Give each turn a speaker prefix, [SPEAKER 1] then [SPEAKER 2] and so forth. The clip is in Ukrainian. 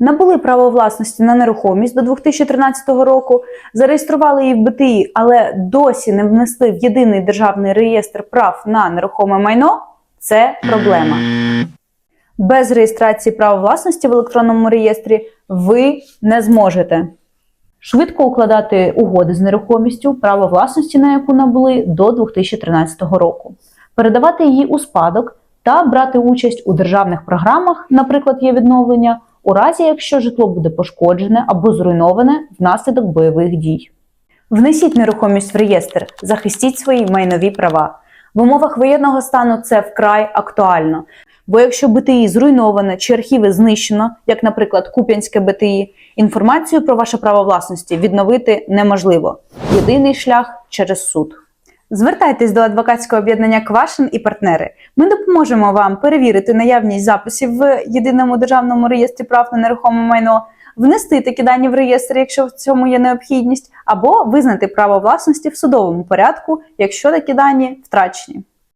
[SPEAKER 1] набули право власності на нерухомість до 2013 року, зареєстрували її в БТІ, але досі не внесли в єдиний державний реєстр прав на нерухоме майно, це проблема. Без реєстрації права власності в електронному реєстрі ви не зможете швидко укладати угоди з нерухомістю, право власності на яку набули до 2013 року, передавати її у спадок та брати участь у державних програмах, наприклад, є відновлення, у разі якщо житло буде пошкоджене або зруйноване внаслідок бойових дій. Внесіть нерухомість в реєстр, захистіть свої майнові права. В умовах воєнного стану це вкрай актуально. Бо якщо БТІ зруйноване чи архіви знищено, як, наприклад, Куп'янське БТІ, інформацію про ваше право власності відновити неможливо. Єдиний шлях через суд. Звертайтесь до адвокатського об'єднання Квашин і партнери. Ми допоможемо вам перевірити наявність записів в єдиному державному реєстрі прав на нерухоме майно, внести такі дані в реєстр, якщо в цьому є необхідність, або визнати право власності в судовому порядку, якщо такі дані втрачені.